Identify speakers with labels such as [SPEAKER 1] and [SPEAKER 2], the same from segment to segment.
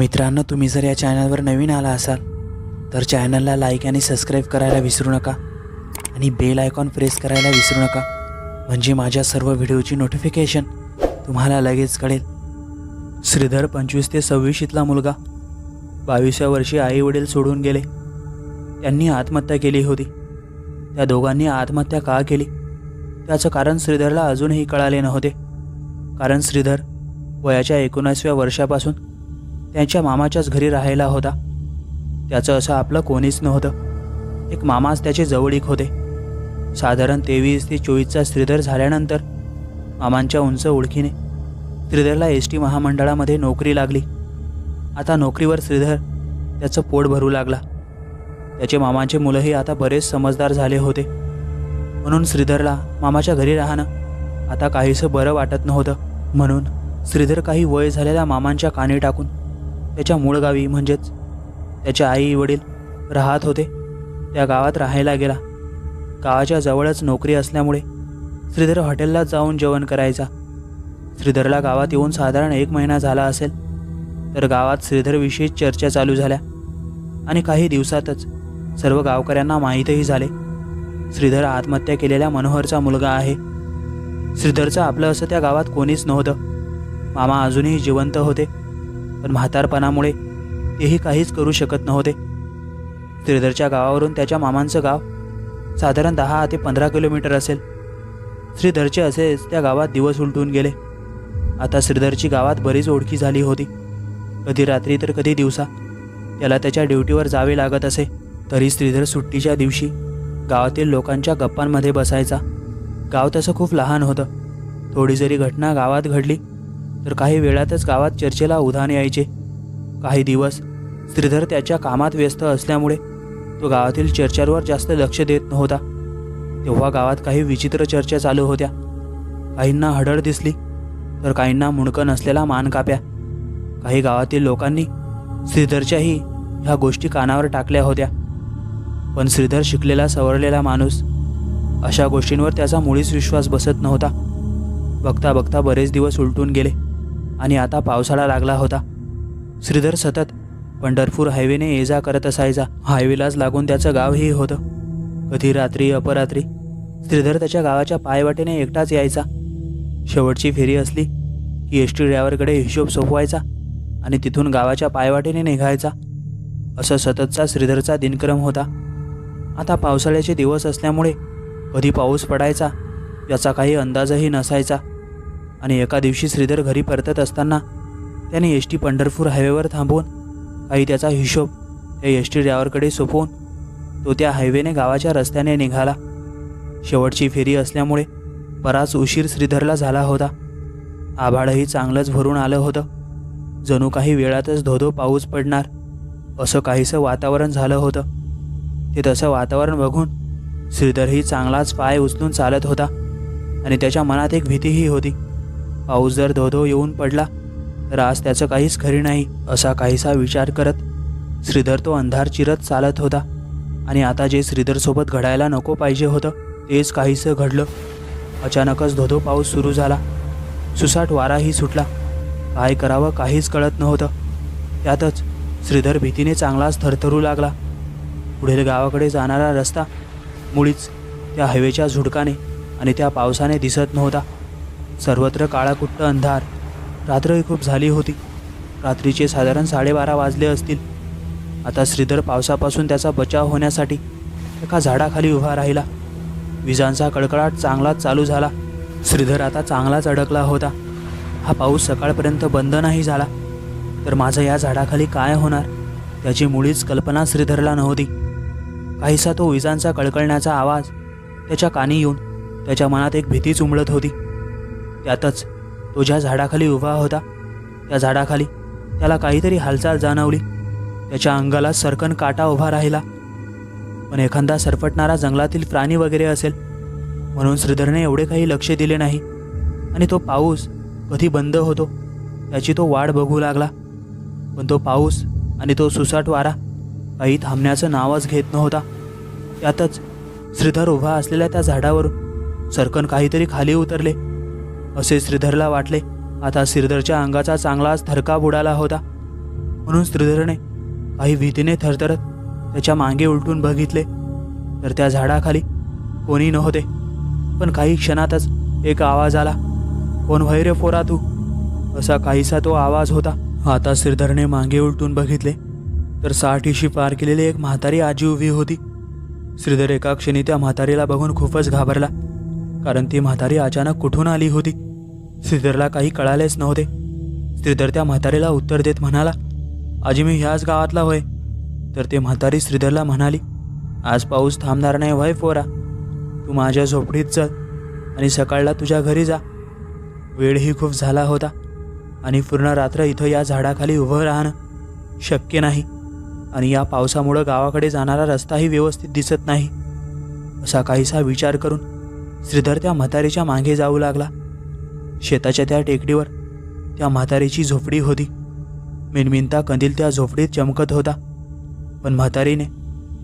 [SPEAKER 1] मित्रांनो तुम्ही जर या चॅनलवर नवीन आला असाल तर चॅनलला लाईक आणि सबस्क्राईब करायला विसरू नका आणि बेल आयकॉन प्रेस करायला विसरू नका. म्हणजे माझ्या सर्व व्हिडिओची नोटिफिकेशन तुम्हाला लगेच कळेल. श्रीधर पंचवीस ते सव्वीशीतला मुलगा. बावीसव्या वर्षी आई वडील सोडून गेले. त्यांनी आत्महत्या केली होती. त्या दोघांनी आत्महत्या का केली? त्याचं कारण श्रीधरला अजूनही कळाले नव्हते. कारण श्रीधर वयाच्या एकोणीसव्या वर्षापासून त्यांच्या मामाच्याच घरी राहायला होता. त्याचं असं आपलं कोणीच नव्हतं. एक मामाच त्याचे जवळीक होते. साधारण तेवीस ते चोवीसचा श्रीधर झाल्यानंतर मामांच्या उंच ओळखीने श्रीधरला एस टी महामंडळामध्ये नोकरी लागली. आता नोकरीवर श्रीधर त्याचं पोट भरू लागला. त्याचे मामांचे मुलंही आता बरेच समजदार झाले होते. म्हणून श्रीधरला मामाच्या घरी राहणं आता काहीसं बरं वाटत नव्हतं. म्हणून श्रीधर काही वय झालेल्या मामांच्या कानी टाकून त्याच्या मूळ गावी म्हणजेच त्याचे आई वडील राहत होते. त्या गावात राहायला गेला. गावाच्या जवळच नोकरी असल्यामुळे श्रीधर हॉटेलला जाऊन जेवण करायचा. श्रीधरला गावात येऊन साधारण एक महिना झाला असेल तर गावात श्रीधरविषयी चर्चा चालू झाल्या आणि काही दिवसातच सर्व गावकऱ्यांना माहीतही झाले. श्रीधर आत्महत्या केलेल्या मनोहरचा मुलगा आहे. श्रीधरचं आपलं असं त्या गावात कोणीच नव्हतं. मामा अजूनही जिवंत होते. पण म्हातारपणामुळे तेही काहीच करू शकत नव्हते. श्रीधरच्या गावावरून त्याच्या मामांचं गाव साधारण दहा ते पंधरा किलोमीटर असेल. श्रीधरचे असेच त्या गावात दिवस उलटून गेले. आता श्रीधरची गावात बरीच ओळखी झाली होती. कधी रात्री तर कधी दिवसा. त्याला त्याच्या ड्युटीवर जावे लागत असे. तरी श्रीधर सुट्टीच्या दिवशी गावातील लोकांच्या गप्पांमध्ये बसायचा. गाव तसं खूप लहान होतं. थोडी जरी घटना गावात घडली तर काही वेळातच गावात चर्चेला उधाण यायचे. काही दिवस श्रीधर त्याच्या कामात व्यस्त असल्यामुळे तो गावातील चर्चांवर जास्त लक्ष देत नव्हता. तेव्हा गावात काही विचित्र चर्चा चालू होत्या. काहींना हडळ दिसली तर काहींना मुणकं नसलेला मान काप्या. काही गावातील लोकांनी श्रीधरच्याही ह्या गोष्टी कानावर टाकल्या होत्या. पण श्रीधर शिकलेला सवरलेला माणूस अशा गोष्टींवर त्याचा मुळीच विश्वास बसत नव्हता. बघता बघता बरेच दिवस उलटून गेले. आणि आता पावसाळा लागला होता. श्रीधर सतत पंढरपूर हायवेने ये जा करत असायचा. हायवेलाच लागून त्याचं गावही होतं. कधी रात्री अपरात्री श्रीधर त्याच्या गावाच्या पायवाटेने एकटाच यायचा. शेवटची फेरी असली की एस टी ड्रायव्हरकडे हिशोब सोपवायचा आणि तिथून गावाच्या पायवाटेने निघायचा. असं सततचा श्रीधरचा दिनक्रम होता. आता पावसाळ्याचे दिवस असल्यामुळे कधी पाऊस पडायचा याचा काही अंदाजही नसायचा. आणि एका दिवशी श्रीधर घरी परतत असताना त्याने एस टी पंढरपूर हायवेवर थांबवून काही त्याचा हिशोब त्या एस टी ड्रायव्हरकडे सोपवून तो त्या हायवेने गावाच्या रस्त्याने निघाला. शेवटची फेरी असल्यामुळे बराच उशीर श्रीधरला झाला होता. आभाळही चांगलंच भरून आलं होतं. जणू काही वेळातच धोधो पाऊस पडणार असं काहीसं वातावरण झालं होतं. ते तसं वातावरण बघून श्रीधरही चांगलाच पाय उचलून चालत होता आणि त्याच्या मनात एक भीतीही होती. पाऊस जर धोधो येऊन पडला तर आज त्याचं काहीच खरी नाही असा काहीसा विचार करत श्रीधर तो अंधार चिरत चालत होता. आणि आता जे श्रीधरसोबत घडायला नको पाहिजे होतं तेच काहीसं घडलं. अचानकच धोधो पाऊस सुरू झाला. सुसाट वाराही सुटला. काय करावं काहीच कळत नव्हतं. त्यातच श्रीधर भीतीने चांगलाच थरथरू लागला. पुढील गावाकडे जाणारा रस्ता मुळीच त्या हवेच्या झुडकाने आणि त्या पावसाने दिसत नव्हता. सर्वत्र काळाकुट्ट अंधार. रात्रही खूप झाली होती. रात्रीचे साधारण साडेबारा वाजले असतील. आता श्रीधर पावसापासून त्याचा बचाव होण्यासाठी एका झाडाखाली उभा राहिला. विजांचा कडकडाट चांगलाच चालू झाला. श्रीधर आता चांगलाच अडकला होता. हा पाऊस सकाळपर्यंत बंद नाही झाला. तर माझं या झाडाखाली काय होणार? त्याची मुळीच कल्पना श्रीधरला नव्हती. काहीसा तो विजांचा कळकळण्याचा आवाज त्याच्या कानी येऊन त्याच्या मनात एक भीतीच उमळत होती. त्यातच तो ज्या झाडाखाली उभा होता त्या झाडाखाली त्याला काहीतरी हालचाल जाणवली. त्याच्या अंगाला सरकन काटा उभा राहिला. पण एखादा सरपटणारा जंगलातील प्राणी वगैरे असेल म्हणून श्रीधरने एवढे काही लक्ष दिले नाही. आणि तो पाऊस कधी बंद होतो त्याची तो वाट बघू लागला. पण तो पाऊस आणि तो सुसाट वारा काही थांबण्याचं नावच घेत नव्हता. त्यातच श्रीधर उभा असलेल्या त्या झाडावरून सरकन काहीतरी खाली उतरले. असे श्रीधरला वाटले. आता श्रीधरच्या अंगाचा चांगलाच थरका बुडाला होता. म्हणून श्रीधरने काही भीतीने थरथरत त्याच्यामागे उलटून बघितले. तर त्या झाडाखाली कोणी नव्हते. पण काही क्षणातच एक आवाज आला. कोण वैरे फोरा पोरा तू? असा काहीसा तो आवाज होता. आता श्रीधरने मागे उलटून बघितले. तर साठीशी पार केलेली एक म्हातारी आजी उभी होती. श्रीधर एका क्षणी त्या म्हातारीला बघून खूपच घाबरला. कारण ती म्हातारी अचानक कुठून आली होती? श्रीधरला काही कळालेच नव्हते. श्रीधर त्या म्हातारीला उत्तर देत म्हणाला आजी मी ह्याच गावातला होय. तर ते म्हातारी श्रीधरला म्हणाली आज पाऊस थांबणार नाही वय पोरा. तू माझ्या झोपडीत चल आणि सकाळला तुझ्या घरी जा. वेळही खूप झाला होता आणि पूर्ण रात्र इथं या झाडाखाली उभं राहणं शक्य नाही आणि या पावसामुळं गावाकडे जाणारा रस्ताही व्यवस्थित दिसत नाही. असा काहीसा विचार करून श्रीधर त्या म्हातारीच्या मागे जाऊ लागला. शेताच्या त्या टेकडीवर त्या म्हातारीची झोपडी होती. मिनमिनता कंदील त्या झोपडीत चमकत होता. पण म्हातारीने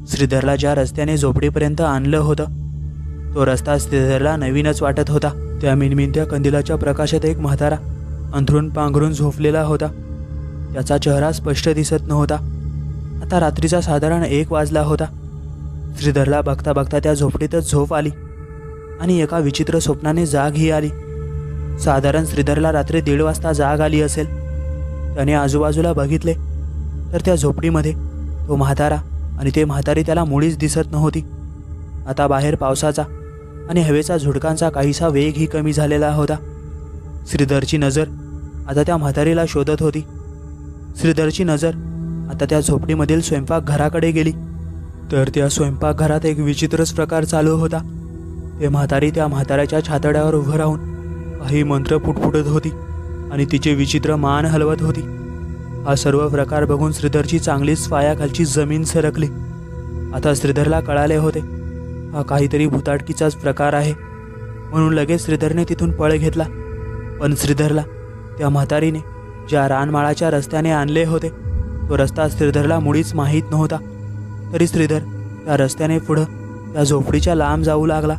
[SPEAKER 1] श्रीधरला ज्या रस्त्याने झोपडीपर्यंत आणलं होतं तो रस्ता श्रीधरला नवीनच वाटत होता. त्या मिनमिनत्या कंदिलाच्या प्रकाशात एक म्हातारा अंथरून पांघरून झोपलेला होता. त्याचा चेहरा स्पष्ट दिसत नव्हता. आता रात्रीचा साधारण एक वाजला होता. श्रीधरला बघता बघता त्या झोपडीतच झोप आली. आणि एका विचित्र स्वप्नाने जाग ही आली. साधारण श्रीधरला रात्री दीड वाजता जाग आली असेल. त्याने आजूबाजूला बघितले तर त्या झोपडीमध्ये तो म्हातारा आणि ते म्हातारी त्याला मुळीच दिसत नव्हती. आता बाहेर पावसाचा आणि हवेचा झुडकांचा काहीसा वेगही कमी झालेला होता. श्रीधरची नजर आता त्या म्हातारीला शोधत होती. श्रीधरची नजर आता त्या झोपडीमधील स्वयंपाकघराकडे गेली. तर त्या स्वयंपाकघरात एक विचित्रच प्रकार चालू होता. ते म्हातारी त्या म्हाताऱ्याच्या छातड्यावर उभं राहून काही मंत्र पुटपुटत होती आणि तिचे विचित्र मान हलवत होती. हा सर्व प्रकार बघून श्रीधरची चांगलीच पायाखालची जमीन सरकली. आता श्रीधरला कळाले होते हा काहीतरी भुताटकीचाच प्रकार आहे. म्हणून लगेच श्रीधरने तिथून पळ घेतला. पण श्रीधरला त्या म्हातारीने ज्या रानमाळाच्या रस्त्याने आणले होते तो रस्ता श्रीधरला मुळीच माहीत नव्हता. तरी श्रीधर त्या रस्त्याने पुढं त्या झोपडीच्या लांब जाऊ लागला.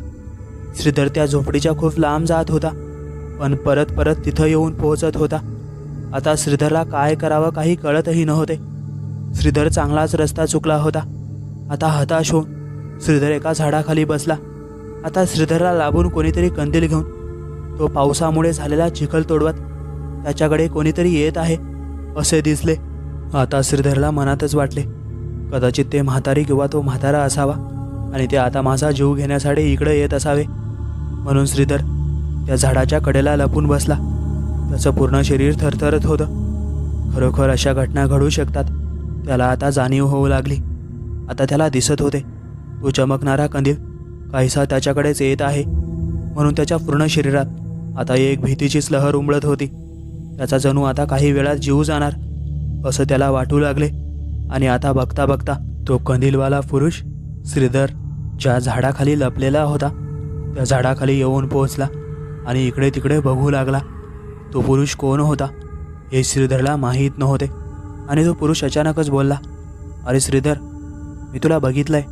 [SPEAKER 1] श्रीधर त्या झोपडीच्या खूप लांब जात होता. पण परत परत तिथं येऊन पोहोचत होता. आता श्रीधरला काय करावं काही कळतही नव्हते. श्रीधर चांगलाच रस्ता चुकला होता. आता हताश होऊन श्रीधर एका झाडाखाली बसला. आता श्रीधरला लाभून कोणीतरी कंदील घेऊन तो पावसामुळे झालेला चिखल तोडवत त्याच्याकडे कोणीतरी येत आहे असे दिसले. आता श्रीधरला मनातच वाटले कदाचित ते म्हातारी किंवा तो म्हातारा असावा आणि ते आता माझा जीव घेण्यासाठी इकडे येत असावे. म्हणून श्रीधर त्या झाडाच्या कडेला लपून बसला. त्याचं पूर्ण शरीर थरथरत होतं. खरोखर अशा घटना घडू शकतात त्याला आता जाणीव होऊ लागली. आता त्याला दिसत होते तो चमकणारा कंदील काहीसा त्याच्याकडेच येत आहे. म्हणून त्याच्या पूर्ण शरीरात आता एक भीतीचीच लहर उमळत होती. त्याचा जणू आता काही वेळात जीव जाणार असं त्याला वाटू लागले. आणि आता बघता बघता तो कंदीलवाला पुरुष श्रीधर ज्या झाडाखाली लपलेला होता त्या झाडाखाली येऊन पोहोचला आणि इकडे तिकडे बघू लागला. तो पुरुष कोण होता हे श्रीधरला माहीत नव्हते आणि तो पुरुष अचानकच बोलला अरे श्रीधर मी तुला बघितलंय.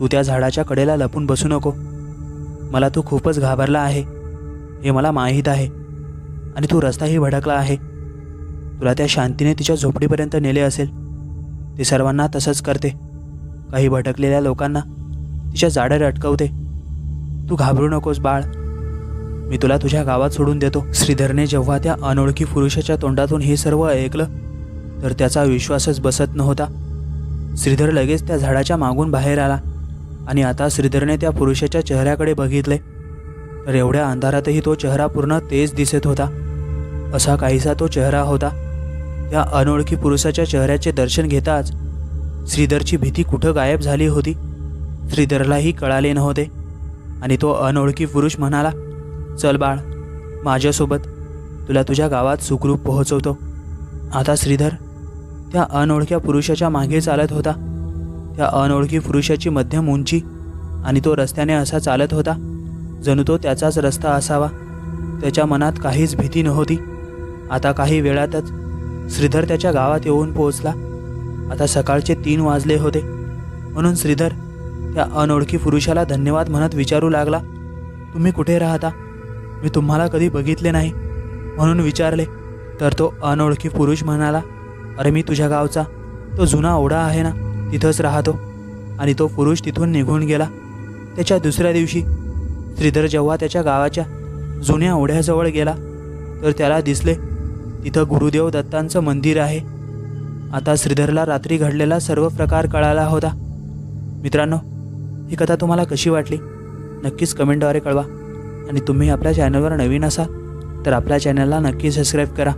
[SPEAKER 1] तू त्या झाडाच्या कडेला लपून बसू नको. मला तू खूपच घाबरला आहे. हे मला माहीत आहे. आणि तू रस्ताही भडकला आहे. तुला त्या शांतीने तिच्या झोपडीपर्यंत नेले असेल. ती सर्वांना तसंच करते. काही भटकलेल्या लोकांना तिच्या जाड्यात अटकवते तू घाबरू नकोस बाळ. मी तुला तुझ्या गावात सोडून देतो. श्रीधरने जेव्हा त्या अनोळखी पुरुषाच्या तोंडातून हे सर्व ऐकलं तर त्याचा विश्वासच बसत नव्हता. श्रीधर लगेच त्या झाडाच्या मागून बाहेर आला आणि आता श्रीधरने त्या पुरुषाच्या चेहऱ्याकडे बघितले. तर एवढ्या अंधारातही तो चेहरा पूर्ण तेज दिसत होता. असा काहीसा तो चेहरा होता. त्या अनोळखी पुरुषाच्या चेहऱ्याचे दर्शन घेताच श्रीधरची भीती कुठं गायब झाली होती? श्रीधरलाही कळाले नव्हते. आणि तो अनोळखी पुरुष म्हणाला चल बाळ माझ्यासोबत तुला तुझ्या गावात सुखरूप पोहोचवतो. आता श्रीधर त्या अनोळख्या पुरुषाच्या मागे चालत होता. त्या अनोळखी पुरुषाची मध्यम उंची आणि तो रस्त्याने असा चालत होता जणू तो त्याचाच रस्ता असावा. त्याच्या मनात काहीच भीती नव्हती. आता काही वेळातच श्रीधर त्याच्या गावात येऊन पोहोचला. आता सकाळचे तीन वाजले होते. म्हणून श्रीधर त्या अनोळखी पुरुषाला धन्यवाद म्हणत विचारू लागला. तुम्ही कुठे राहता? मी तुम्हाला कधी बघितले नाही. म्हणून विचारले. तर तो अनोळखी पुरुष म्हणाला अरे मी तुझ्या गावचा. तो जुना ओढा आहे ना? तिथंच राहतो. आणि तो पुरुष तिथून निघून गेला. त्याच्या दुसऱ्या दिवशी श्रीधर जेव्हा त्याच्या गावाच्या जुन्या ओढ्याजवळ गेला तर त्याला दिसले तिथं गुरुदेव दत्तांचं मंदिर आहे. आता श्रीधरला रात्री घडलेला सर्व प्रकार कळाला होता. मित्रांनो ही कथा तुम्हाला कशी वाटली? नक्कीच कमेंटद्वारे कळवा. आणि तुम्ही आपल्या चॅनलवर नवीन असाल तर आपल्या चॅनलला नक्की सबस्क्राईब करा.